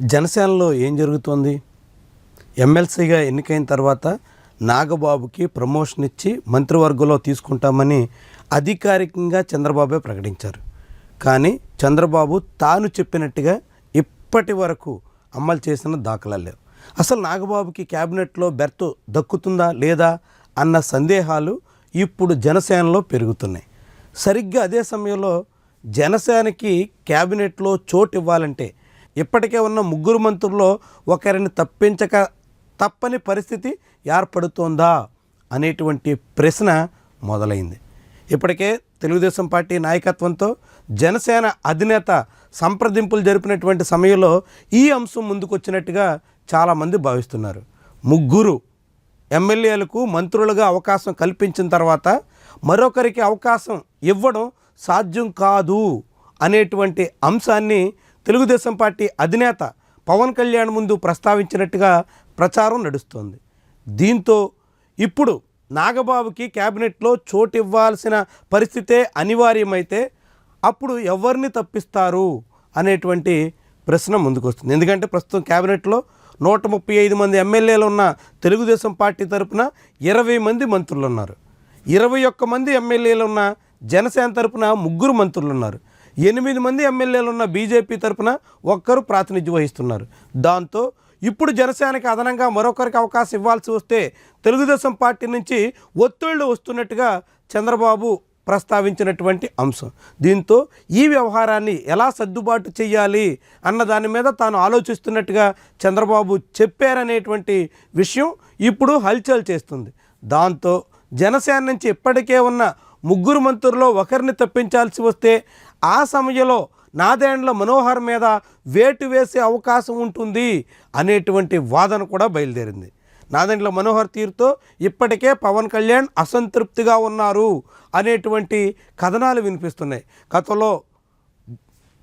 జనసేనలో ఏం జరుగుతోంది? ఎమ్మెల్సీగా ఎన్నికైన తర్వాత నాగబాబుకి ప్రమోషన్ ఇచ్చి మంత్రివర్గంలో తీసుకుంటామని అధికారికంగా చంద్రబాబే ప్రకటించారు. కానీ చంద్రబాబు తాను చెప్పినట్టుగా ఇప్పటి వరకు అమలు చేసిన దాఖలాలు లేవు. అసలు నాగబాబుకి క్యాబినెట్లో బెర్త్ దక్కుతుందా లేదా అన్న సందేహాలు ఇప్పుడు జనసేనలో పెరుగుతున్నాయి. సరిగ్గా అదే సమయంలో జనసేనకి క్యాబినెట్లో చోటు ఇవ్వాలంటే ఇప్పటికే ఉన్న ముగ్గురు మంత్రుల్లో ఒకరిని తప్పించక తప్పని పరిస్థితి ఏర్పడుతోందా అనేటువంటి ప్రశ్న మొదలైంది. ఇప్పటికే తెలుగుదేశం పార్టీ నాయకత్వంతో జనసేన అధినేత సంప్రదింపులు జరిపినటువంటి సమయంలో ఈ అంశం ముందుకొచ్చినట్టుగా చాలామంది భావిస్తున్నారు. ముగ్గురు ఎమ్మెల్యేలకు మంత్రులుగా అవకాశం కల్పించిన తర్వాత మరొకరికి అవకాశం ఇవ్వడం సాధ్యం కాదు అనేటువంటి అంశాన్ని తెలుగుదేశం పార్టీ అధినేత పవన్ కళ్యాణ్ ముందు ప్రస్తావించినట్టుగా ప్రచారం నడుస్తోంది. దీంతో ఇప్పుడు నాగబాబుకి క్యాబినెట్లో చోటు ఇవ్వాల్సిన పరిస్థితే అనివార్యమైతే అప్పుడు ఎవరిని తప్పిస్తారు అనేటువంటి ప్రశ్న ముందుకొస్తుంది. ఎందుకంటే ప్రస్తుతం క్యాబినెట్లో నూట ముప్పై ఐదు మంది ఎమ్మెల్యేలు ఉన్న తెలుగుదేశం పార్టీ తరపున ఇరవై మంది మంత్రులు ఉన్నారు ఇరవై ఒక్క మంది ఎమ్మెల్యేలు ఉన్న జనసేన తరపున ముగ్గురు మంత్రులు ఉన్నారు ఎనిమిది మంది ఎమ్మెల్యేలు ఉన్న బీజేపీ తరపున ఒక్కరు ప్రాతినిధ్యం వహిస్తున్నారు. దాంతో ఇప్పుడు జనసేనకి అదనంగా మరొకరికి అవకాశం ఇవ్వాల్సి వస్తే తెలుగుదేశం పార్టీ నుంచి ఒత్తిళ్ళు వస్తున్నట్టుగా చంద్రబాబు ప్రస్తావించినటువంటి అంశం. దీంతో ఈ వ్యవహారాన్ని ఎలా సర్దుబాటు చేయాలి అన్న దాని మీద తాను ఆలోచిస్తున్నట్టుగా చంద్రబాబు చెప్పారనేటువంటి విషయం ఇప్పుడు హల్చల్ చేస్తుంది. దాంతో జనసేన నుంచి ఇప్పటికే ఉన్న ముగ్గురు మంత్రుల్లో ఒకరిని తప్పించాల్సి వస్తే ఆ సమయంలో నాదేండ్ల మనోహర్ మీద వేటు వేసే అవకాశం ఉంటుంది అనేటువంటి వాదన కూడా బయలుదేరింది. నాదేండ్ల మనోహర్ తీరుతో ఇప్పటికే పవన్ కళ్యాణ్ అసంతృప్తిగా ఉన్నారు అనేటువంటి కథనాలు వినిపిస్తున్నాయి. గతంలో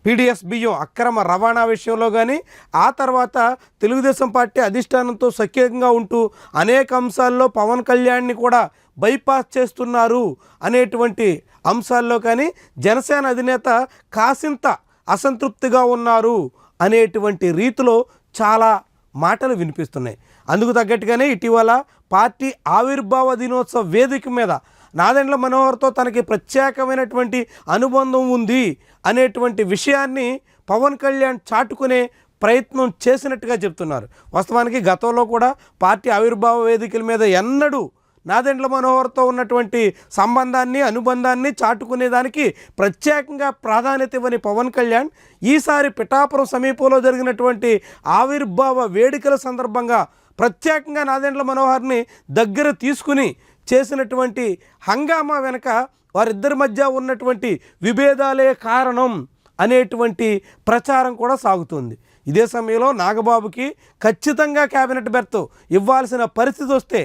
పీడిఎస్ బియ్యం అక్రమ రవాణా విషయంలో కానీ ఆ తర్వాత తెలుగుదేశం పార్టీ అధిష్టానంతో సఖ్యంగా ఉంటూ అనేక అంశాల్లో పవన్ కళ్యాణ్ని కూడా బైపాస్ చేస్తున్నారు అనేటువంటి అంశాల్లో కానీ జనసేన అధినేత కాసింత అసంతృప్తిగా ఉన్నారు అనేటువంటి రీతిలో చాలా మాటలు వినిపిస్తున్నాయి. అందుకు తగ్గట్టుగానే ఇటీవల పార్టీ ఆవిర్భావ దినోత్సవ వేదిక మీద నాదెండ్ల మనోహర్తో తనకి ప్రత్యేకమైనటువంటి అనుబంధం ఉంది అనేటువంటి విషయాన్ని పవన్ కళ్యాణ్ చాటుకునే ప్రయత్నం చేసినట్టుగా చెప్తున్నారు. వాస్తవానికి గతంలో కూడా పార్టీ ఆవిర్భావ వేదికల మీద ఎన్నడూ నాదెండ్ల మనోహర్తో ఉన్నటువంటి సంబంధాన్ని అనుబంధాన్ని చాటుకునేదానికి ప్రత్యేకంగా ప్రాధాన్యత ఇవ్వని పవన్ కళ్యాణ్ ఈసారి పిఠాపురం సమీపంలో జరిగినటువంటి ఆవిర్భావ వేడుకల సందర్భంగా ప్రత్యేకంగా నాదెండ్ల మనోహర్ని దగ్గర తీసుకుని చేసినటువంటి హంగామా వెనక వారిద్దరి మధ్య ఉన్నటువంటి విభేదాలే కారణం అనేటువంటి ప్రచారం కూడా సాగుతుంది. ఇదే సమయంలో నాగబాబుకి ఖచ్చితంగా క్యాబినెట్ బెర్త్ ఇవ్వాల్సిన పరిస్థితి వస్తే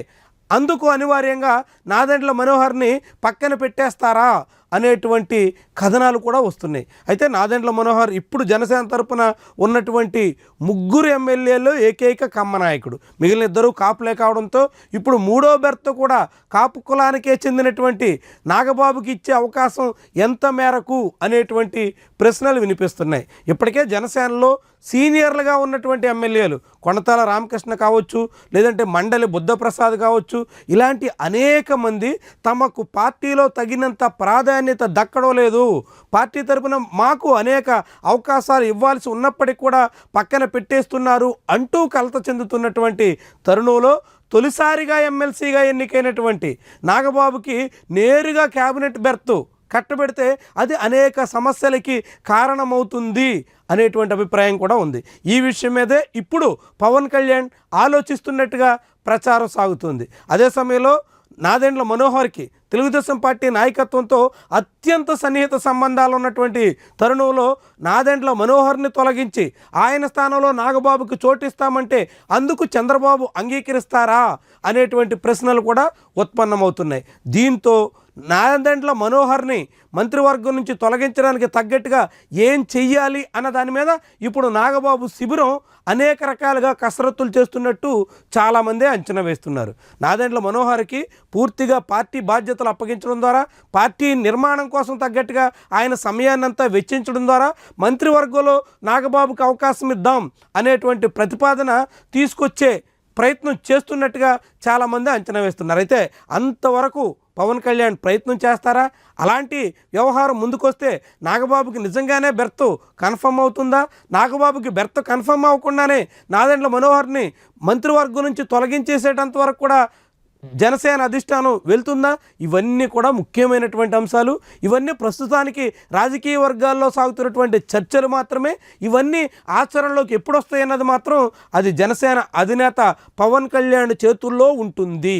అందుకు అనివార్యంగా నాదెండ్ల మనోహర్ని పక్కన పెట్టేస్తారా? అనేటువంటి కథనాలు కూడా వస్తున్నాయి. అయితే నాదెండ్ల మనోహర్ ఇప్పుడు జనసేన తరపున ఉన్నటువంటి ముగ్గురు ఎమ్మెల్యేలు ఏకైక కమ్మ నాయకుడు. మిగిలిన ఇద్దరు కాపులే కావడంతో ఇప్పుడు మూడో బెర్త్ కూడా కాపు కులానికే చెందినటువంటి నాగబాబుకి ఇచ్చే అవకాశం ఎంత మేరకు అనేటువంటి ప్రశ్నలు వినిపిస్తున్నాయి. ఇప్పటికే జనసేనలో సీనియర్లుగా ఉన్నటువంటి ఎమ్మెల్యేలు కొనతాల రామకృష్ణ కావచ్చు లేదంటే మండలి బుద్ధప్రసాద్ కావచ్చు ఇలాంటి అనేక మంది తమకు పార్టీలో తగినంత ప్రాధాన్యత దక్కడం లేదు. పార్టీ తరపున మాకు అనేక అవకాశాలు ఇవ్వాల్సి ఉన్నప్పటికీ కూడా పక్కన పెట్టేస్తున్నారు అంటూ కలత చెందుతున్నటువంటి తరుణంలో తొలిసారిగా ఎమ్మెల్సీగా ఎన్నికైనటువంటి నాగబాబుకి నేరుగా క్యాబినెట్ బెర్త్ కట్టబెడితే అది అనేక సమస్యలకి కారణమవుతుంది అనేటువంటి అభిప్రాయం కూడా ఉంది. ఈ విషయం మీదే ఇప్పుడు పవన్ కళ్యాణ్ ఆలోచిస్తున్నట్టుగా ప్రచారం సాగుతుంది. అదే సమయంలో నాదెండ్ల మనోహర్కి తెలుగుదేశం పార్టీ నాయకత్వంతో అత్యంత సన్నిహిత సంబంధాలు ఉన్నటువంటి తరుణంలో నాదెండ్ల మనోహర్ని తొలగించి ఆయన స్థానంలో నాగబాబుకు చోటిస్తామంటే అందుకు చంద్రబాబు అంగీకరిస్తారా అనేటువంటి ప్రశ్నలు కూడా ఉత్పన్నమవుతున్నాయి. దీంతో నాదండ్ల మనోహర్ని మంత్రివర్గం నుంచి తొలగించడానికి తగ్గట్టుగా ఏం చెయ్యాలి అన్న దాని మీద ఇప్పుడు నాగబాబు శిబిరం అనేక రకాలుగా కసరత్తులు చేస్తున్నట్టు చాలామందే అంచనా వేస్తున్నారు. నాదెండ్ల మనోహర్కి పూర్తిగా పార్టీ బాధ్యతలు అప్పగించడం ద్వారా పార్టీ నిర్మాణం కోసం తగ్గట్టుగా ఆయన సమయాన్నంతా వెచ్చించడం ద్వారా మంత్రివర్గంలో నాగబాబుకి అవకాశం ఇద్దాం అనేటువంటి ప్రతిపాదన తీసుకొచ్చే ప్రయత్నం చేస్తున్నట్టుగా చాలామంది అంచనా వేస్తున్నారు. అయితే అంతవరకు పవన్ కళ్యాణ్ ప్రయత్నం చేస్తారా? అలాంటి వ్యవహారం ముందుకొస్తే నాగబాబుకి నిజంగానే బెర్త్ కన్ఫర్మ్ అవుతుందా? నాగబాబుకి బెర్త్ కన్ఫర్మ్ అవ్వకుండానే నాదెండ్ల మనోహర్ని మంత్రివర్గం నుంచి తొలగించేసేటంత వరకు కూడా Hmm. జనసేన అధిష్టానం వెళ్తుందా? ఇవన్నీ కూడా ముఖ్యమైనటువంటి అంశాలు. ఇవన్నీ ప్రస్తుతానికి రాజకీయ వర్గాల్లో సాగుతున్నటువంటి చర్చలు మాత్రమే. ఇవన్నీ ఆచరణలోకి ఎప్పుడు వస్తాయన్నది మాత్రం అది జనసేన అధినేత పవన్ కళ్యాణ్ చేతుల్లో ఉంటుంది.